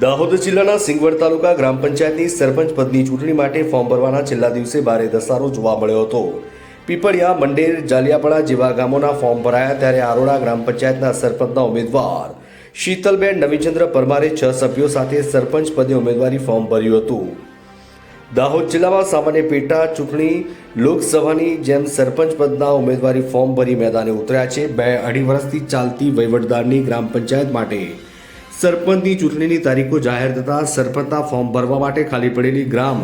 દાહોદ જિલ્લાના સિંગવડ તાલુકા ગ્રામ પંચાયતની સરપંચ પદની ચૂંટણી માટે ફોર્મ ભરવાના છેલ્લા દિવસે ભારે ધસારો જોવા મળ્યો હતો. પીપળિયા, મંડેર જાલિયાપડા જેવા ગામોના ફોર્મ ભરાયા ત્યારે આરોડા ગ્રામ પંચાયતના સરપંચના ઉમેદવાર શીતલબેન નવીચંદ્ર પરમારે છ સભ્યો સાથે સરપંચ પદે ઉમેદવારી ફોર્મ ભર્યું હતું. દાહોદ જિલ્લામાં સામાન્ય પેટા ચૂંટણી લોકસભાની જેમ સરપંચ પદના ઉમેદવારી ફોર્મ ભરી મેદાને ઉતર્યા છે. બે અઢી વર્ષથી ચાલતી વહીવટદારની ગ્રામ પંચાયત માટે સરપંચની ચૂંટણીની તારીખો જાહેર થતાં સરપંચના ફોર્મ ભરવા માટે ખાલી પડેલી ગ્રામ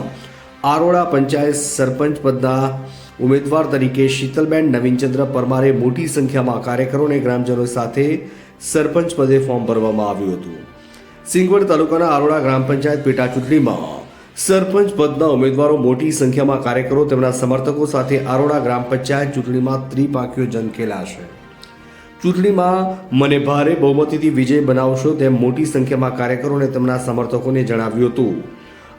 આરોડા પંચાયત સરપંચ પદના ઉમેદવાર તરીકે શીતલબેન નવીનચંદ્ર પરમારે મોટી સંખ્યામાં કાર્યકરો અને ગ્રામજનો સાથે સરપંચ પદે ફોર્મ ભરવામાં આવ્યું હતું. સિંગવડ તાલુકાના આરોડા ગ્રામ પંચાયત પેટા ચૂંટણીમાં સરપંચ પદના ઉમેદવારો મોટી સંખ્યામાં કાર્યકરો તેમના સમર્થકો સાથે આરોડા ગ્રામ પંચાયત ચૂંટણીમાં ત્રિપાંખીઓ જંગ ખેલાશે ચૂંટણીમાં મને ભારે બહુમતીથી વિજય બનાવશો તેમ મોટી સંખ્યામાં કાર્યકરોને તેમના સમર્થકોને જણાવ્યું હતું.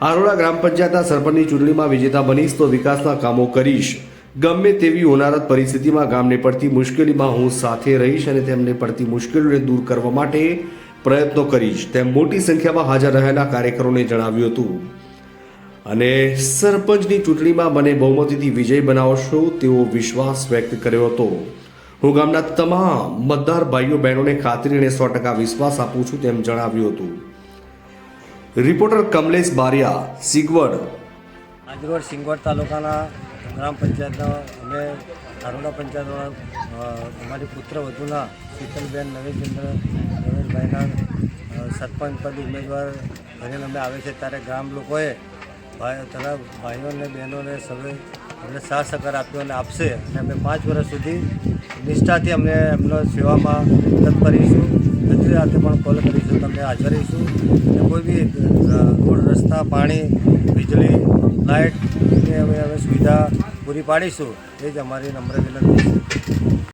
આરોડા ગ્રામ પંચાયતના સરપંચની ચૂંટણીમાં વિજેતા બનીશ તો વિકાસના કામો કરીશ. ગમે તેવી હોનારત પરિસ્થિતિમાં ગામને પડતી મુશ્કેલીમાં હું સાથે રહીશ અને તેમને પડતી મુશ્કેલીઓને દૂર કરવા માટે પ્રયત્નો કરીશ, તેમ મોટી સંખ્યામાં હાજર રહેલા કાર્યકરોને જણાવ્યું હતું. અને સરપંચની ચૂંટણીમાં મને બહુમતીથી વિજય બનાવશો તેવો વિશ્વાસ વ્યક્ત કર્યો હતો. હું ગામના તમામ મતદાર ભાઈઓ, બહેનોને ખાતરી અને સો ટકા વિશ્વાસ આપું છું તેમ જણાવ્યું હતું. રિપોર્ટર કમલેશ બારિયા, સિગવડ. આજરોડ સિંગવડ તાલુકાના ગ્રામ પંચાયતના અમે આરોડા પંચાયતના અમારી પુત્ર વધુના શીતલબેન નવીનચંદ્ર રમેશભાઈના સરપંચ પદ ઉમેદવાર બનીને અમે આવે છે. ત્યારે ગ્રામ લોકોએ ભાઈ તારા ભાઈઓને, બહેનોને સૌએ અમને સાથ સહકાર આપ્યો અને આપશે. અને અમે પાંચ વર્ષ સુધી નિષ્ઠાથી અમને એમનો સેવામાં મદદ કરીશું. બધી રાતે પણ કોલ કરીશું, તમને હાજર રહીશું અને કોઈ બી રોડ રસ્તા, પાણી, વીજળી લાઇટ એની અમે અમે સુવિધા પૂરી પાડીશું. એ જ અમારી નમ્ર વિનંતી છે.